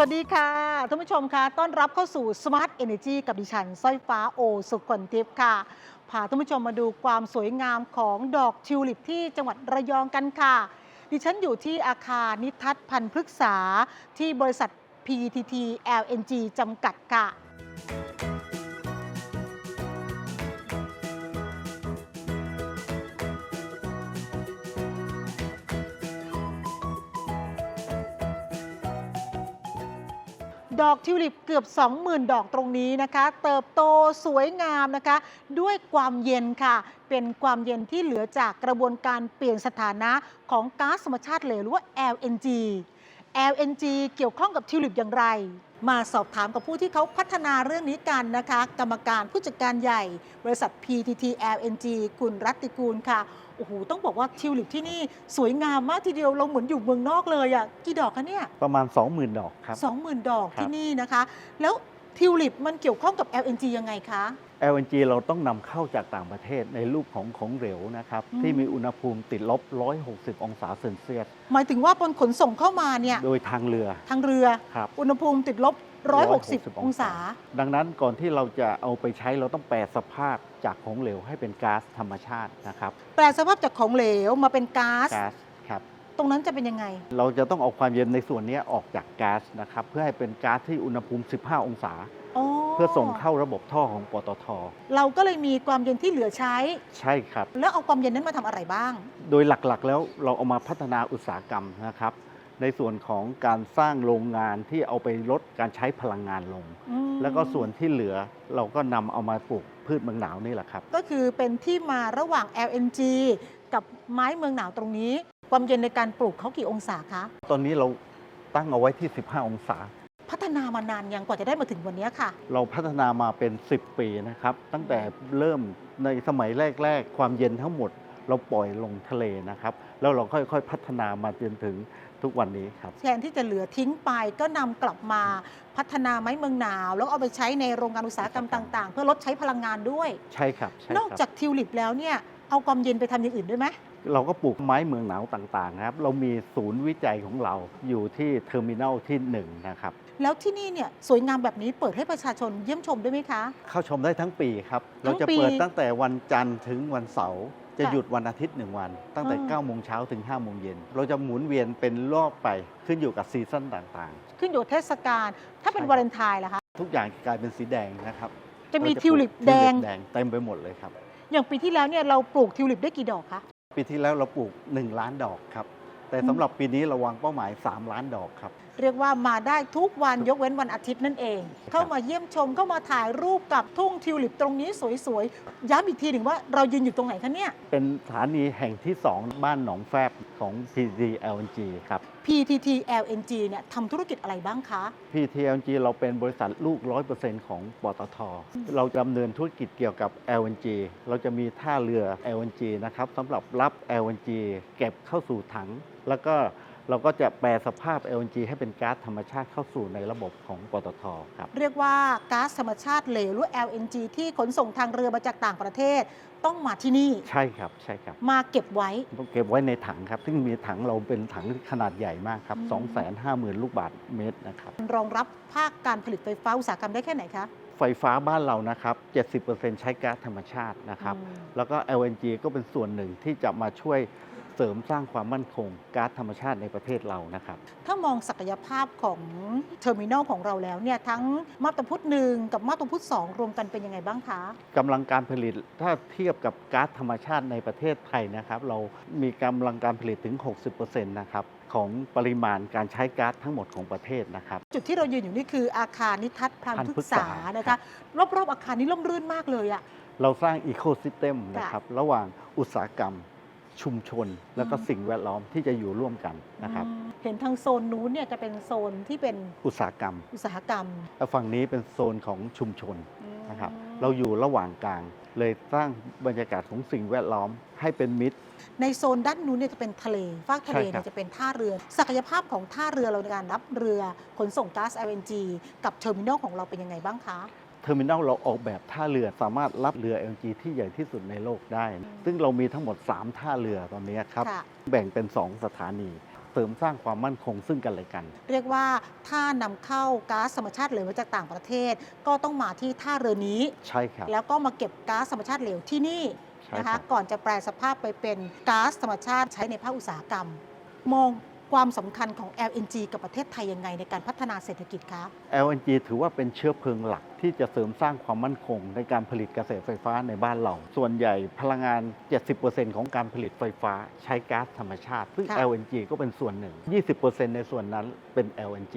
วัสดีค่ะท่านผู้ชมค่ะต้อนรับเข้าสู่ Smart Energy กับดิฉันสร้อยฟ้าโอสุขนทิพย์ค่ะพาท่านผู้ชมมาดูความสวยงามของดอกทิวลิปที่จังหวัดระยองกันค่ะ ดิฉันอยู่ที่อาคารนิทัศน์พันธุ์พฤกษาที่บริษัท PTT LNG จำกัดค่ะ ดอกทิวลิปเกือบ 20,000 ดอกตรงนี้นะคะ เติบโตสวยงามนะคะ ด้วยความเย็นค่ะ เป็นความเย็นที่เหลือจากกระบวนการเปลี่ยนสถานะของก๊าซธรรมชาติเหลวหรือว่า LNG LNG เกี่ยวข้องกับทิวลิปอย่างไร มาสอบถามกับผู้ที่เขาพัฒนาเรื่องนี้กันนะคะ กรรมการผู้จัดการใหญ่ บริษัท PTT LNG คุณรัตติกูลค่ะโอ้โหต้องบอกว่าทิวลิปที่นี่สวยงามมากทีเดียวเราเหมือนอยู่เมืองนอกเลยอะ่ะกี่ดอกคะเนี่ยประมาณ 20,000 ดอกครับสองหมื่นดอกครับที่นี่นะคะ แล้วทิวลิปมันเกี่ยวข้องกับ LNG ยังไงคะ LNG เราต้องนำเข้าจากต่างประเทศในรูปของของเหลวนะครับอืมที่มีอุณหภูมิติดลบ 160 องศาเซนเซียส หมายถึงว่าบนขนส่งเข้ามาเนี่ย โดยทางเรือ ทางเรือ ครับ อุณหภูมิติดลบ 160 องศา ดังนั้นก่อนที่เราจะเอาไปใช้เราต้องแปลสภาพจากของเหลวให้เป็นก๊าซธรรมชาตินะครับแปลสภาพจากของเหลวมาเป็นก๊าซ ก๊าซครับ ตรงนั้นจะเป็นยังไง เราจะต้องเอาความเย็นในส่วนนี้ออกจากก๊าซนะครับ เพื่อให้เป็นก๊าซที่อุณหภูมิ 15 องศาเพื่อส่งเข้าระบบท่อของปตท เราก็เลยมีความเย็นที่เหลือใช้ ใช่ครับ แล้วเอาความเย็นนั้นมาทำอะไรบ้าง โดยหลักๆ แล้วเราเอามาพัฒนาอุตสาหกรรมนะครับ ในส่วนของการสร้างโรงงานที่เอาไปลดการใช้พลังงานลงอืมแล้วก็ส่วนที่เหลือเราก็นำเอามาปลูกพืชเมืองหนาวนี่แหละครับ ก็คือเป็นที่มาระหว่าง LNG กับไม้เมืองหนาวตรงนี้ ความเย็นในการปลูกเขากี่องศาคะ ตอนนี้เราตั้งเอาไว้ที่ 15 องศาพัฒ นามานานยังกว่าจะได้มาถึงวันนี้ค่ะ เราพัฒนามาเป็น 10 ปีนะครับ ตั้งแต่เริ่มในสมัยแรก ๆ ความเย็นทั้งหมด เราปล่อยลงทะเลนะครับ แล้วเราค่อยๆพัฒนามาจนถึงทุกวันนี้ครับแทนที่จะเหลือทิ้งไปก็นำกลับมาพัฒนาไม้เมืองหนาว แล้วเอาไปใช้ในโรงงานอุตสาหกรรมต่าง ๆ เพื่อลดใช้พลังงานด้วย ใช่ครับใช่นอกครับจากทิวลิปแล้วเนี่ยเอาความเย็นไปทำอย่างอื่นด้วยไหม เราก็ปลูกไม้เมืองหนาวต่างๆนะครับ เรามีศูนย์วิจัยของเราอยู่ที่เทอร์มินอลที่หนึ่งนะครับ แล้วที่นี่เนี่ยสวยงามแบบนี้เปิดให้ประชาชนเยี่ยมชมด้วยไหมคะ เข้าชมได้ทั้งปีครับทั้เรางจะปีเปิดตั้งแต่วันจันทร์ถึงวันเสาร์จะค่ะหยุดวันอาทิตย์หนึ่งวัน ตั้งแต่อ่า9โมงเช้าถึง5โมงเย็นเราจะหมุนเวียนเป็นรอบไปขึ้นอยู่กับซีซั่นต่างขึ้นอยู่เทศกาลถ้าเป็นใช่ครับวาเลนไทน์ล่ะคะๆทุกอย่างกลายเป็นสีแดงนะครับ จะมีเราทิวลิปปลูกแดงแดงเต็มไปหมดเลยครับอย่างปีที่แล้วเนี่ยเราปลูกทิวลิปได้กี่ดอกคะ ปีที่แล้วเราปลูก 1 ล้านดอกครับ แต่อืมสำหรับปีนี้เราวางเป้าหมาย 3 ล้านดอกครับ เรียกว่ามาได้ทุกวันยกเว้นวันอาทิตย์นั่นเอง เข้ามาเยี่ยมชมเข้ามาถ่ายรูปกับทุ่งทิวลิปตรงนี้สวยๆ ย้ำอีกทีหนึ่งว่าเรายืนอยู่ตรงไหนคะเนี่ย เป็นสถานีแห่งที่ 2 บ้านหนองแฟบของ PDLNG ครับ PTT LNG เนี่ยทำธุรกิจอะไรบ้างคะ PTLNG เราเป็นบริษัทลูก 100%ของปตท เราดำเนินธุรกิจเกี่ยวกับ LNG เราจะมีท่าเรือ LNG นะครับสำหรับรับ LNG เก็บเข้าสู่ถังแล้วก็ เราก็จะแปลสภาพ LNG ให้เป็นก๊าซธรรมชาติเข้าสู่ในระบบของปตทครับ เรียกว่าก๊าซธรรมชาติเหลวหรือ LNG ที่ขนส่งทางเรือมาจากต่างประเทศ ต้องมาที่นี่ ใช่ครับใช่ครับ มาเก็บไว้ต้องเก็บไว้ในถังครับ ซึ่งมีถังเราเป็นถังขนาดใหญ่มากครับ อืม 250,000 ลูกบาศก์เมตรนะครับ รองรับภาคการผลิตไฟฟ้าอุตสาหกรรมได้แค่ไหนคะไฟฟ้าบ้านเรานะครับ 70%ใช้ก๊าซธรรมชาตินะครับ อืม แล้วก็ LNG ก็เป็นส่วนหนึ่งที่จะมาช่วย เสริมสร้างความมั่นคงก๊าซธรรมชาติในประเทศเรานะครับ ถ้ามองศักยภาพของเทอร์มินอลของเราแล้วเนี่ยทั้งมาบตาพุธหนึ่งกับมาบตาพุธสองรวมกันเป็นยังไงบ้างคะกำลังการผลิตถ้าเทียบกับก๊าซธรรมชาติในประเทศไทยนะครับ เรามีกำลังการผลิตถึง 60%นะครับของปริมาณการใช้ก๊าซทั้งหมดของประเทศนะครับ จุดที่เรายืนอยู่นี่คืออาคารนิทัศน์พลันพันพฤพฤกกษาษานะครัคะบรอบๆอาคารนี้ร่มรื่นมากเลยอะเราสร้างอีโคซิสเต็มนะครับ ระหว่างอุตสาหกรรม ชุมชน แล้วก็อืมสิ่งแวดล้อมที่จะอยู่ร่วมกันนะครับอืมเห็นทางโซนนู้นเนี่ยจะเป็นโซนที่เป็นอุตสาหกรรม อุตสาหกรรมและฝั่งนี้เป็นโซนของชุมชนอืมนะครับ เราอยู่ระหว่างกลาง เลยสร้างบรรยากาศของสิ่งแวดล้อมให้เป็นมิตร ในโซนด้านนู้นเนี่ยจะเป็นทะเลฟากทะเลใช่ครับเนี่ยจะเป็นท่าเรือ ศักยภาพของท่าเรือเราในการรับเรือขนส่งก๊าซ LNG กับเทอร์มินอลของเราเป็นยังไงบ้างคะ เทอร์มินอลเราออกแบบท่าเรือสามารถรับเรือ LNG ที่ใหญ่ที่สุดในโลกได้ ซึ่งเรามีทั้งหมด 3 ท่าเรือตอนนี้ครับ ค่ะ แบ่งเป็น 2 สถานี เสริมสร้างความมั่นคงซึ่งกันและกัน เรียกว่าถ้านำเข้าก๊าซธรรมชาติเหลวมาจากต่างประเทศ ก็ต้องมาที่ท่าเรือนี้ ใช่ครับแล้วก็มาเก็บก๊าซธรรมชาติเหลวที่นี่ใช่นะครัคะบก่อนจะแปลสภาพไปเป็นก๊าซธรรมชาติใช้ในภาคอุตสาหกรรม มอง ความสำคัญของ LNG กับประเทศไทยยังไงในการพัฒนาเศรษฐกิจคะ LNG ถือว่าเป็นเชื้อเพลิงหลักที่จะเสริมสร้างความมั่นคงในการผลิตกระแสไฟฟ้าในบ้านเรา ส่วนใหญ่พลังงาน 70%ของการผลิตไฟฟ้าใช้ก๊าซธรรมชาติ ซึ่งค่ะ LNG ก็เป็นส่วนหนึ่ง 20%ในส่วนนั้นเป็น LNG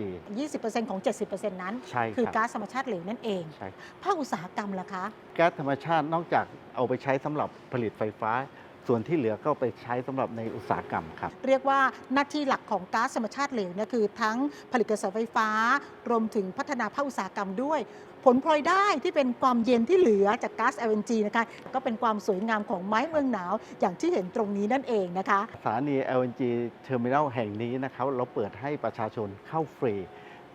20%ของ 70%นั้นใช่คือครับก๊าซธรรมชาติเหลวนั่นเองใช่ภาคอุตสาหกรรมล่ะคะแก๊สธรรมชาตินอกจากเอาไปใช้สำหรับผลิตไฟฟ้า ส่วนที่เหลือก็ไปใช้สำหรับในอุตสาหกรรมครับ เรียกว่าหน้าที่หลักของก๊าซธรรมชาติเหลวเนี่ยคือทั้งผลิตกระแสไฟฟ้า รวมถึงพัฒนาภาคอุตสาหกรรมด้วย ผลพลอยได้ที่เป็นความเย็นที่เหลือจากก๊าซ LNG นะคะก็เป็นความสวยงามของไม้เมืองหนาว อย่างที่เห็นตรงนี้นั่นเองนะคะสถานี LNG Terminal แห่งนี้นะครับเราเปิดให้ประชาชนเข้าฟรี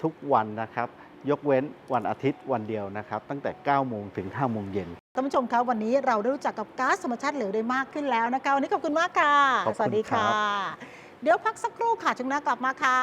ทุกวันนะครับ ยกเว้นวันอาทิตย์วันเดียวนะครับ ตั้งแต่ 9 โมงถึง 5 โมงเย็น ท่านผู้ชมคะวันนี้เราได้รู้จักกับก๊าซธรรมชาติเหลวได้มากขึ้นแล้วนะคะวันนี้ขอบคุณมากค่ะ ขอบคุณสวัสดีครัค่ะบเดี๋ยวพักสักครู่ค่ะช่วงหน้ากลับมาค่ะ